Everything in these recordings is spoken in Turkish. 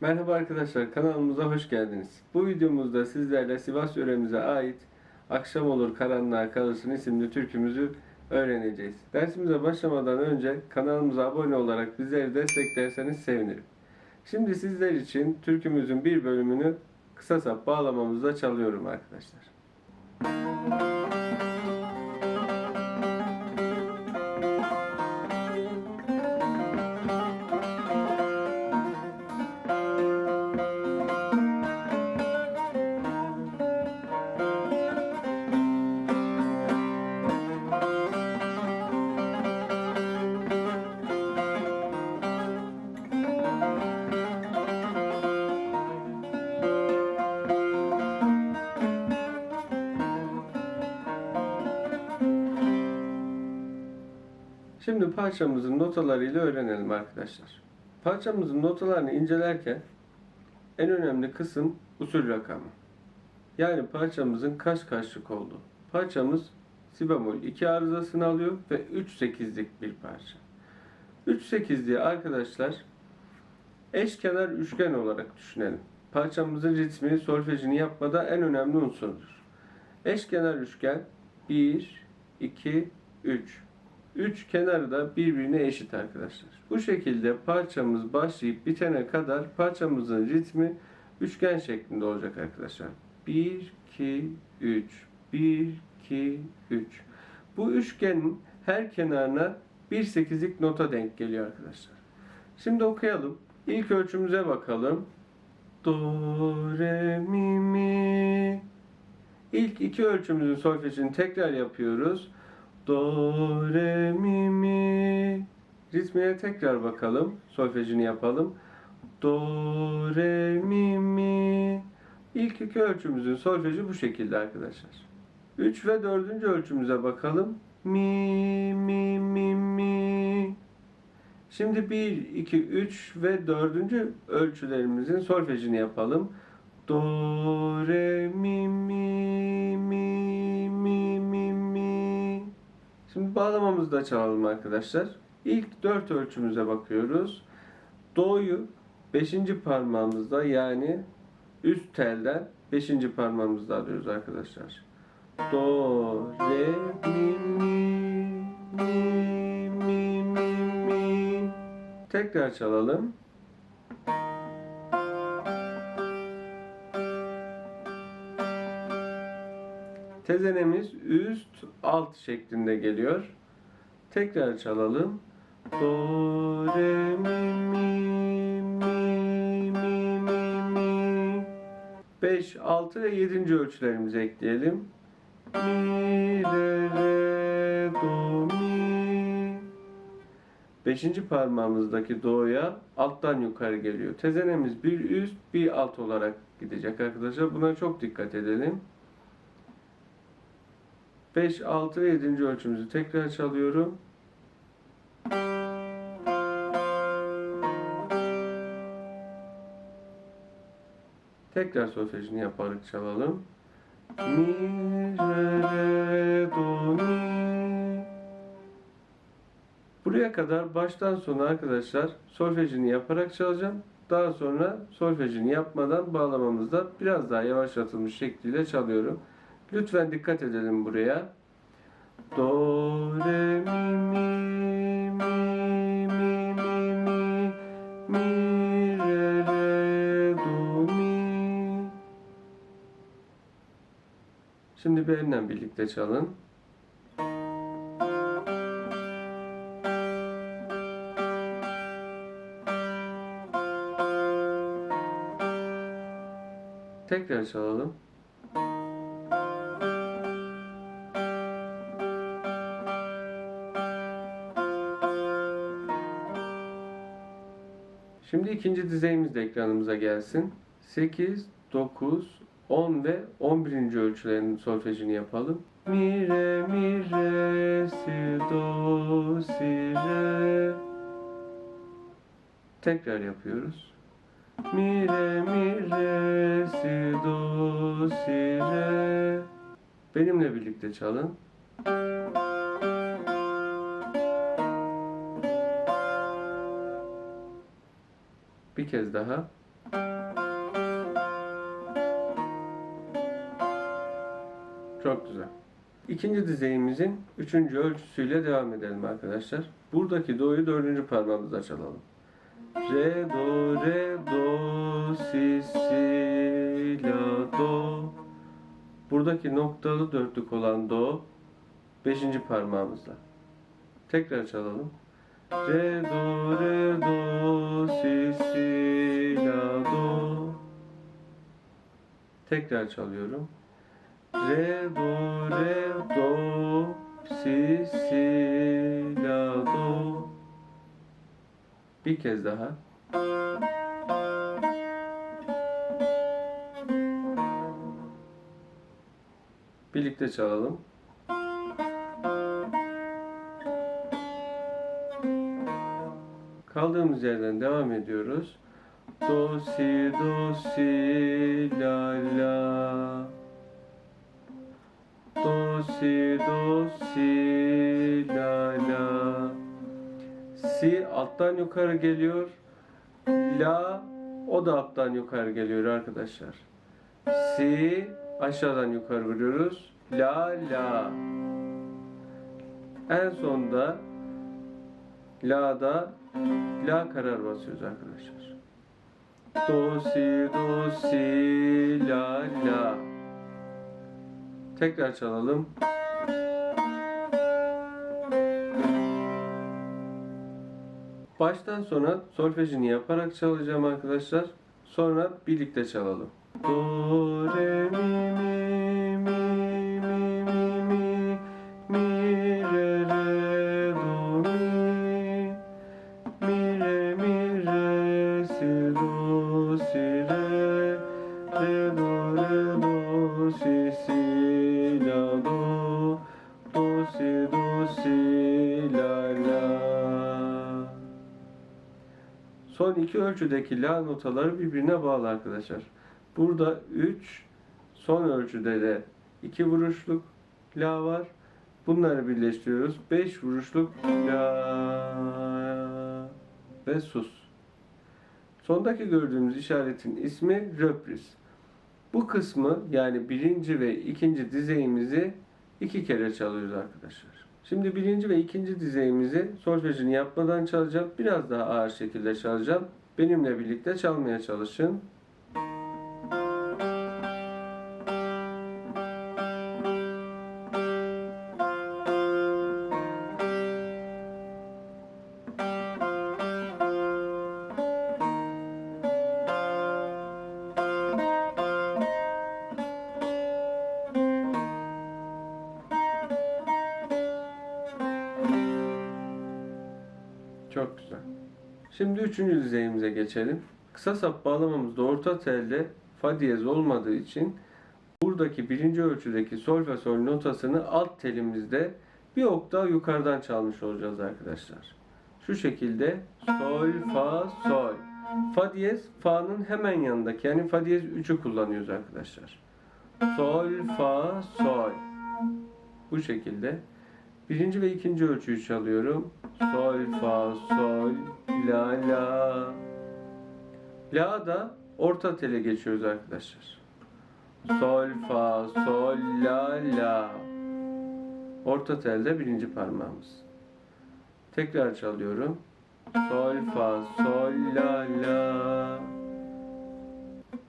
Merhaba arkadaşlar kanalımıza hoş geldiniz. Bu videomuzda sizlerle Sivas yöremize ait Akşam olur karanlığa kalırsın isimli türkümüzü öğreneceğiz. Dersimize başlamadan önce kanalımıza abone olarak bizleri desteklerseniz sevinirim. Şimdi sizler için türkümüzün bir bölümünü kısa sap bağlamamızda çalıyorum arkadaşlar. Şimdi parçamızın notalarıyla öğrenelim arkadaşlar. Parçamızın notalarını incelerken en önemli kısım usul rakamı. Yani parçamızın kaç kaçlık olduğu. Parçamız si bemol 2 arızasını alıyor ve 3 sekizlik bir parça. 3 sekizliği arkadaşlar eşkenar üçgen olarak düşünelim. Parçamızın ritmini, solfejini yapmada en önemli unsurdur. Eşkenar üçgen 1, 2, 3. Üç kenarı da birbirine eşit arkadaşlar. Bu şekilde parçamız başlayıp bitene kadar parçamızın ritmi üçgen şeklinde olacak arkadaşlar. 1, 2, 3. 1, 2, 3. Bu üçgenin her kenarına bir sekizlik nota denk geliyor arkadaşlar. Şimdi okuyalım. İlk ölçümüze bakalım. Do, re, mi, mi. İlk iki ölçümüzün solfejini tekrar yapıyoruz. Do, re, mi, mi. Ritmine tekrar bakalım. Solfejini yapalım. Do, re, mi, mi. İlk iki ölçümüzün solfeji bu şekilde arkadaşlar. 3 ve 4. ölçümüze bakalım. Mi, mi, mi, mi. Şimdi 1, 2, 3 ve 4. ölçülerimizin solfejini yapalım. Do, re, mi, mi, Şimdi bağlamamızı da çalalım arkadaşlar. İlk 4 ölçümüze bakıyoruz. Do'yu 5. parmağımızda yani üst telden 5. parmağımızda alıyoruz arkadaşlar. Do, re, mi, mi, mi, mi, mi. Tekrar çalalım. Tezenemiz üst alt şeklinde geliyor. Tekrar çalalım. Do, re, mi, mi, mi, mi, mi, mi. 5, 6 ve 7. ölçülerimizi ekleyelim. Mi, re, re, do, mi. 5. parmağımızdaki do'ya alttan yukarı geliyor. Tezenemiz bir üst bir alt olarak gidecek arkadaşlar. Buna çok dikkat edelim. 5, 6 ve 7. ölçümüzü tekrar çalıyorum. Tekrar solfejini yaparak çalalım. Mi, re, re, do, mi. Buraya kadar baştan sona arkadaşlar solfejini yaparak çalacağım. Daha sonra solfejini yapmadan bağlamamızda biraz daha yavaşlatılmış şekliyle çalıyorum. Lütfen dikkat edelim buraya. Do, re, mi, mi, mi, mi, mi, mi, mi, re, re, do, mi. Şimdi benimle birlikte çalın. Tekrar çalalım. Şimdi ikinci dizeyimiz de ekranımıza gelsin. 8, 9, 10 ve 11. ölçülerin solfejini yapalım. Mi, re, mi, re, si, do, si, re. Tekrar yapıyoruz. Mi, re, mi, re, si, do, si, re. Benimle birlikte çalın. Bir kez daha. Çok güzel. İkinci dizeyimizin üçüncü ölçüsüyle devam edelim arkadaşlar. Buradaki do'yu dördüncü parmağımızla çalalım. Re, do, re, do, si, si, la, do. Buradaki noktalı dörtlük olan do beşinci parmağımızla. Tekrar çalalım. Re, do, re, do, si, si, la, do. Tekrar çalıyorum. Re, do, re, do, si, si, la, do. Bir kez daha. Birlikte çalalım. Kaldığımız yerden devam ediyoruz. Do, si, do, si, la, la. Do, si, do, si, la, la. Si alttan yukarı geliyor. La o da alttan yukarı geliyor arkadaşlar. Si aşağıdan yukarı vuruyoruz. La la. En sonda la'da la karar basıyoruz arkadaşlar. Do si do si la la. Tekrar çalalım. Baştan sona solfejini yaparak çalacağım arkadaşlar. Sonra birlikte çalalım. Do, re, si, do, si, re. Re, do, do, si, si. Son iki ölçüdeki la notaları birbirine bağlı arkadaşlar. Burada 3, son ölçüde de 2 vuruşluk la var. Bunları birleştiriyoruz. 5 vuruşluk la ve sus. Sondaki gördüğümüz işaretin ismi röpriz. Bu kısmı yani birinci ve ikinci dizeyimizi iki kere çalıyoruz arkadaşlar. Şimdi birinci ve ikinci dizeyimizi solfejini yapmadan çalacağım. Biraz daha ağır şekilde çalacağım. Benimle birlikte çalmaya çalışın. Şimdi üçüncü düzeyimize geçelim. Kısa sap bağlamamızda orta telde fa diyez olmadığı için buradaki birinci ölçüdeki sol ve sol notasını alt telimizde bir oktav yukarıdan çalmış olacağız arkadaşlar. Şu şekilde sol, fa, sol. Fa diyez fa'nın hemen yanındaki yani fa diyez 3'ü kullanıyoruz arkadaşlar. Sol, fa, sol. Bu şekilde. Birinci ve ikinci ölçüyü çalıyorum. Sol, fa, sol, la, la. La da orta tele geçiyoruz arkadaşlar. Sol, fa, sol, la, la. Orta telde birinci parmağımız. Tekrar çalıyorum. Sol, fa, sol, la, la.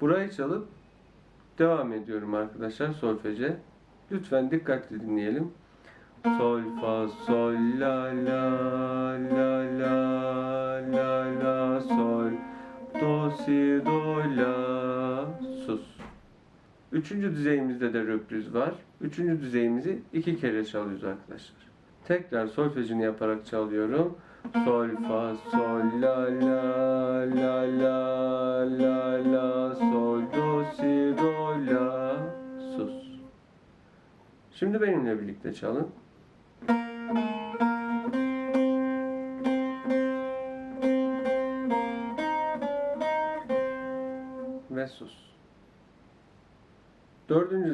Burayı çalıp devam ediyorum arkadaşlar solfeje. Lütfen dikkatli dinleyelim. Sol, fa, sol, la, la, la, la, la, la, sol, do, si, do, la, sus. Üçüncü düzeyimizde de röpriz var. Üçüncü düzeyimizi iki kere çalıyoruz arkadaşlar. Tekrar solfejini yaparak çalıyorum. Sol, fa, sol, la, la, la, la, la, la, sol, do, si, do, la, sus. Şimdi benimle birlikte çalın.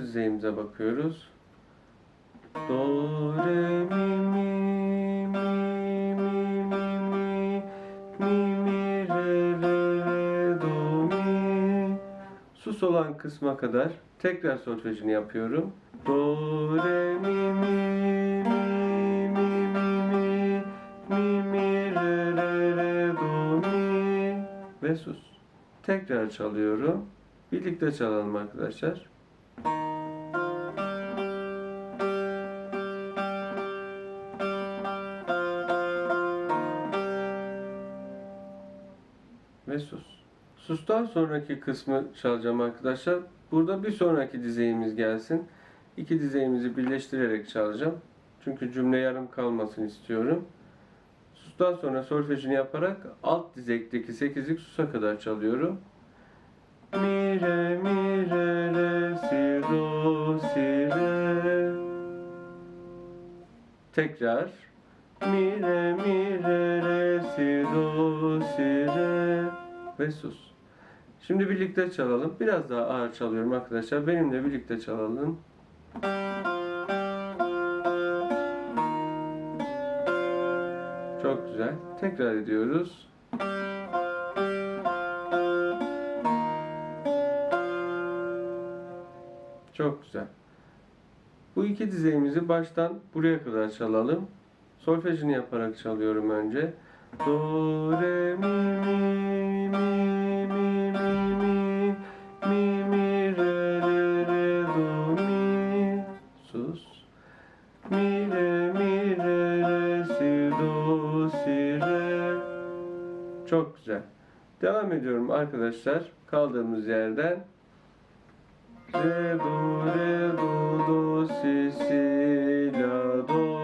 yüzeyimize bakıyoruz. Do, re, mi, mi, mi, mi, mi, mi, mi, re, re, re, do, mi. Sus olan kısma kadar tekrar solfejini yapıyorum. Do, re, mi, mi, mi, mi, mi, mi, mi, re, re, re, do, mi ve sus. Tekrar çalıyorum. Birlikte çalalım arkadaşlar. Ve sus. Sustan sonraki kısmı çalacağım arkadaşlar. Burada bir sonraki dizeyimiz gelsin. İki dizeyimizi birleştirerek çalacağım. Çünkü cümle yarım kalmasını istiyorum. Sustan sonra solfejini yaparak alt dizekteki 8'lik susa kadar çalıyorum. Mi re mi re re si do si re Tekrar Mi re mi re re si do si re ve sus. Şimdi birlikte çalalım. Biraz daha ağır çalıyorum arkadaşlar. Benimle birlikte çalalım. Çok güzel. Tekrar ediyoruz. Çok güzel. Bu iki dizeyimizi baştan buraya kadar çalalım. Solfejini yaparak çalıyorum önce. Do, re, mi, mi, arkadaşlar. Kaldığımız yerden. Re, do, re, do, do, si, si, la, do.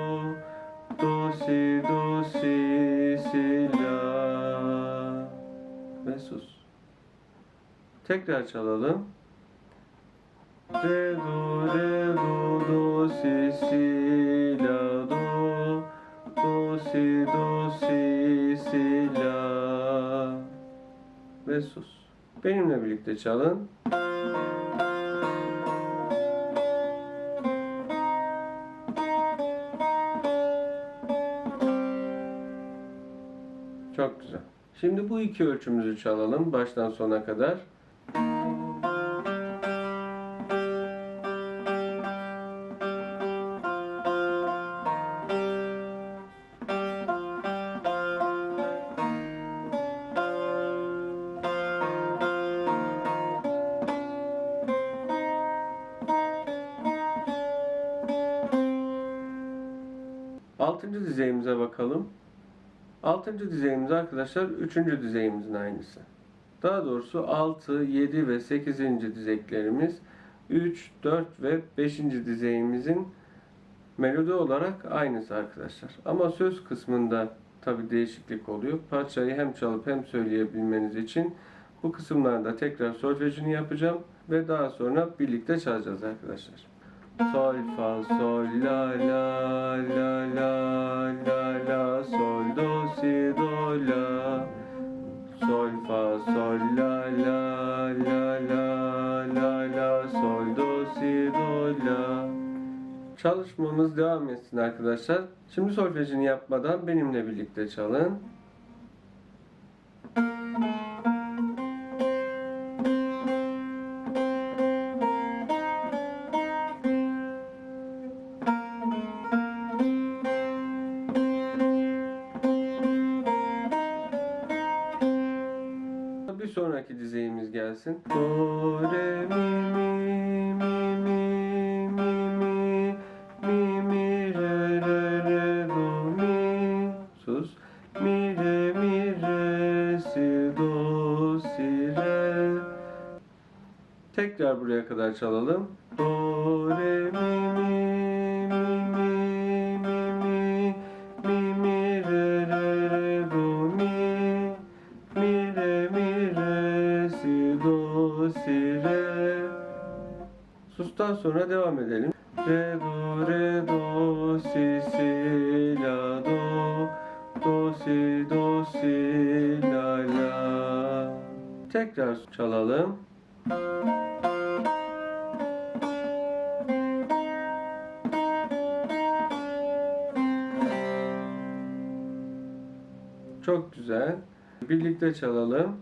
Do, si, do, si, si, la. Ve sus. Tekrar çalalım. Re, do, re, do, do, si, si, la, do. Do, si, do, si, si, la. Ve sus. Benimle birlikte çalın. Çok güzel. Şimdi bu iki ölçümüzü çalalım baştan sona kadar. Dizeyimize bakalım. Altıncı dizeyimiz arkadaşlar üçüncü dizeyimizin aynısı. Daha doğrusu 6, 7 ve 8. dizeklerimiz 3, 4 ve 5. dizeyimizin melodi olarak aynısı arkadaşlar. Ama söz kısmında tabi değişiklik oluyor. Parçayı hem çalıp hem söyleyebilmeniz için bu kısımlarda tekrar solfejini yapacağım ve daha sonra birlikte çalacağız arkadaşlar. Sol, fa, sol, la, la, la, la, la, la, sol, do, si, do, la. Sol, fa, sol, la, la, la, la, la, la, sol, do, si, do, la. Çalışmamız devam etsin arkadaşlar. Şimdi solfejini yapmadan benimle birlikte çalın. Bir sonraki dizeyimiz gelsin. Do, re, mi, mi, mi, mi, mi, mi, mi, mi, re, re, re, do, mi. Sus. Mi, re, mi, re, si, do, si, re. Tekrar buraya kadar çalalım. Do, Sustan sonra devam edelim. Re, do, re, do, si, si, la, do. Do, si, do, si, la, la. Tekrar çalalım. Çok güzel. Birlikte çalalım.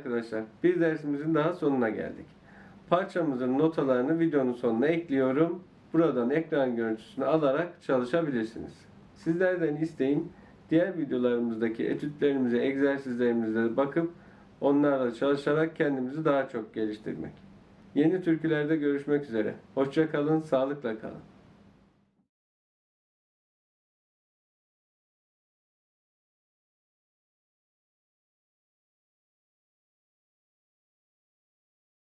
Arkadaşlar, bir dersimizin daha sonuna geldik. Parçamızın notalarını videonun sonuna ekliyorum. Buradan ekran görüntüsünü alarak çalışabilirsiniz. Sizlerden isteğim diğer videolarımızdaki etütlerimize, egzersizlerimize bakıp onlarla çalışarak kendimizi daha çok geliştirmek. Yeni türkülerde görüşmek üzere. Hoşça kalın, sağlıkla kalın.